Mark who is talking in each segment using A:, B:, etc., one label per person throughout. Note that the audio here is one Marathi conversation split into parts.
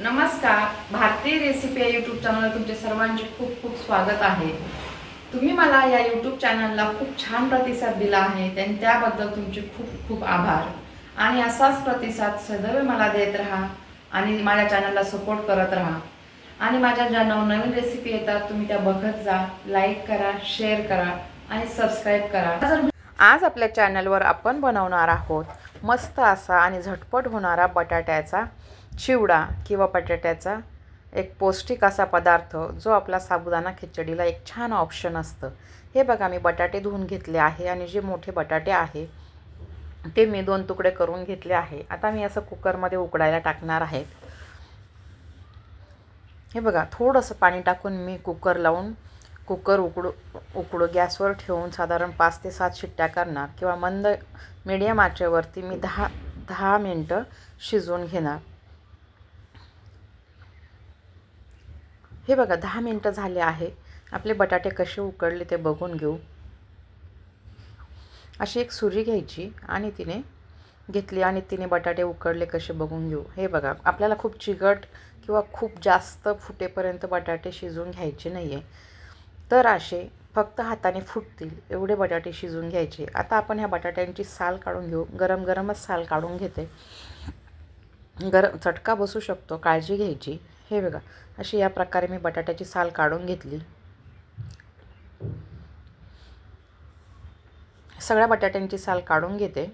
A: नमस्कार भारतीय रेसिपी या यूट्यूब चॅनलला तुमचे सर्वांचे खूप खूप स्वागत आहे. तुम्ही मला या यूट्यूब चॅनलला खूप छान प्रतिसाद दिला आहे आणि त्याबद्दल तुमचे खूप खूप आभार. आणि असाच प्रतिसाद सदैव मला देत राहा आणि माझ्या चॅनलला सपोर्ट करत राहा. आणि माझ्या ज्या नवनवीन रेसिपी येतात तुम्ही त्या बघत जा लाईक करा शेअर करा आणि सबस्क्राईब करा. आज आपल्या चॅनलवर आपण बनवणार आहोत मस्त असा आणि झटपट होणारा बटाट्याचा चिवडा किंवा बटाट्याचा एक पौष्टिक असा पदार्थ जो आपला साबुदाणा खिचडीला एक छान ऑप्शन असतं. हे बघा मी बटाटे धुवून घेतले आहे आणि जे मोठे बटाटे आहे ते मी दोन तुकडे करून घेतले आहे. आता मी असं कुकरमध्ये उकडायला टाकणार आहे. हे बघा थोडंसं पाणी टाकून मी कुकर लावून कुकर उकडू उकडू गॅसवर ठेवून साधारण पाच ते सात शिट्ट्या करणार किंवा मंद मिडियम आचेवरती मी दहा दहा मिनटं शिजवून घेणार. हे बघा दहा मिनटं झाले आहे. आपले बटाटे कसे उकडले ते बघून घेऊ. अशी एक सुरी घ्यायची आणि तिने घेतली आणि तिने बटाटे उकडले कसे बघून घेऊ. हे बघा आपल्याला खूप चिकट किंवा खूप जास्त फुटेपर्यंत बटाटे शिजवून घ्यायचे नाही आहे तर असे फक्त हाताने फुटतील एवढे बटाटे शिजून घ्यायचे. आता आपण ह्या बटाट्यांची साल काढून घेऊ. गरम गरमच साल काढून घेते. गरम चटका बसू शकतो काळजी घ्यायची. हे बघा अशी या प्रकारे मी बटाट्याची साल काढून घेतली. सगळ्या बटाट्यांची साल काढून घेते.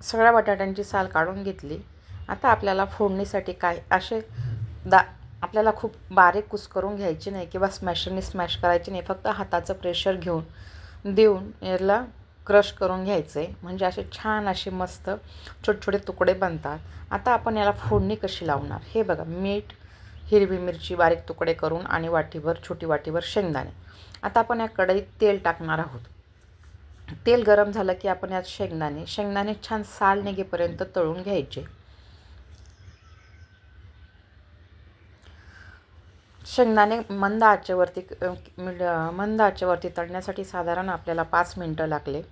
A: सगळ्या बटाट्यांची साल काढून घेतली. आता आपल्याला फोडणीसाठी काय असे दा आपल्याला खूप बारीक कुस करून घ्यायची नाही किंवा स्मॅशरने स्मॅश करायची नाही. फक्त हाताचं प्रेशर घेऊन देऊन याला क्रश करून घ्यायचे. म्हणजे असे छान असे मस्त छोटे छोटे तुकडे बनतात. आता आपण याला फोडणी कशी लावणार? हे बघा मीठ हिरवी मिरची बारीक तुकडे करून आणि वाटीभर छोटी वाटीभर शेंगदाणे. आता आपण या कढईत तेल टाकणार आहोत. तेल गरम झालं की आपण यात शेंगदाणे शेंगदाणे छान साल निघेपर्यंत तळून घ्यायचे. शेंगदाणे मंद आचेवरती मंद आचेवरती तळण्यासाठी साधारण आपल्याला पाच मिनटं लागले.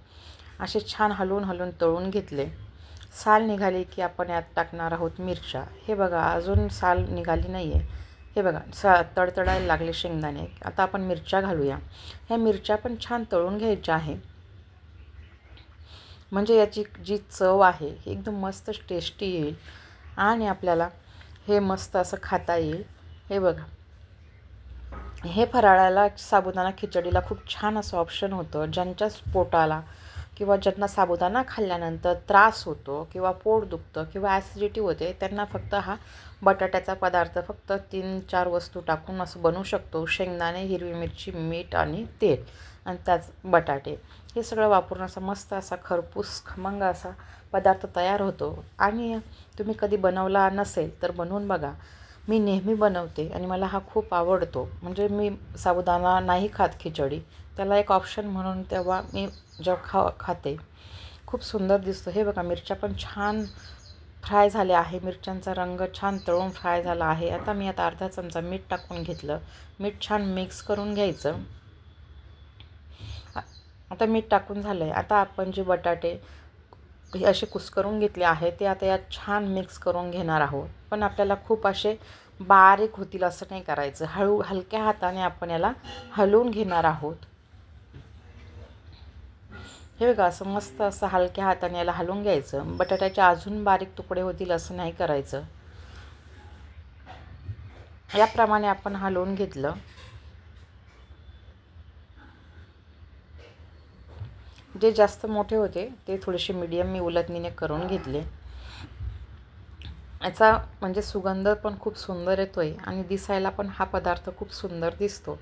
A: असे छान हलवून हलवून तळून घेतले. साल निघाली की आपण यात टाकणार आहोत मिरच्या. हे बघा अजून साल निघाली नाही आहे हे बघा सा तडतडायला लागले शेंगदाणे. आता आपण मिरच्या घालूया. ह्या मिरच्या पण छान तळून घ्यायच्या आहे. म्हणजे याची जी चव आहे ही एकदम मस्त टेस्टी येईल. आणि आपल्याला हे मस्त असं खाता येईल. हे बघा. हे फराळाला साबुदाणा खिचडीला खूप छान असं ऑप्शन होतं. ज्यांच्या पोटाला किंवा ज्यांना साबुदाणा खाल्ल्यानंतर त्रास होतो किंवा पोट दुखतं किंवा ॲसिडिटी होते त्यांना फक्त हा बटाट्याचा पदार्थ फक्त तीन चार वस्तू टाकून असं बनवू शकतो. शेंगदाणे हिरवी मिरची मीठ आणि तेल आणि त्याच बटाटे. हे सगळं वापरून असा मस्त असा खरपूस खमंग असा पदार्थ तयार होतो. आणि तुम्ही कधी बनवला नसेल तर बनवून बघा. मी नेहमी बनवते आणि मला हा खूप आवडतो. म्हणजे मी साबुदाणा नाही खात खिचडी. त्याला एक ऑप्शन म्हणून तेव्हा मी जेव्हा खा खाते. खूप सुंदर दिसतो. हे बघा मिरच्या पण छान फ्राय झाल्या आहे. मिरच्यांचा रंग छान तळून फ्राय झाला आहे. आता मी आता अर्धा चमचा मीठ टाकून घेतलं. मीठ छान मिक्स करून घ्यायचं. आता मीठ टाकून झालं आहे आता आपण जे बटाटे हे असे कुस्करून घेतले आहे ते आता यात छान मिक्स करून घेणार आहोत. पण आपल्याला खूप असे बारीक होतील असं नाही करायचं. हळू हलक्या हाताने आपण याला हलवून घेणार आहोत. हे बघा असं मस्त असं हलक्या हाताने याला हलवून घ्यायचं. बटाट्याचे अजून बारीक तुकडे होतील असं नाही करायचं. याप्रमाणे आपण हलवून घेतलं. जे जास्त मोठे होते ते थोडेसे मीडियम मी उलटणीने करून घेतले. याचा म्हणजे सुगंध पण खूप सुंदर येतो आहे आणि दिसायला पण हा पदार्थ खूप सुंदर दिसतो.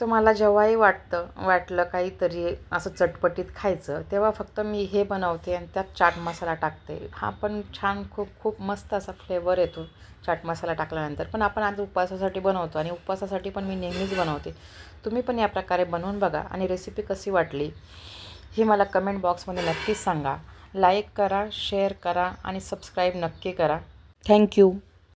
A: तर मला जेव्हाही वाटतं वाटलं काहीतरी असं चटपटीत खायचं तेव्हा फक्त मी हे बनवते आणि त्यात चाट मसाला टाकते. हा पण छान खूप खूप मस्त असा फ्लेवर येतो चाट मसाला टाकल्यानंतर. पण आपण आज उपवासासाठी बनवतो आणि उपवासासाठी पण मी नेहमीच बनवते. तुम्ही पण या प्रकारे बनवून बघा आणि रेसिपी कशी वाटली ही मला कमेंट बॉक्समध्ये नक्कीच सांगा. लाईक करा शेअर करा आणि सबस्क्राईब नक्की करा. थँक्यू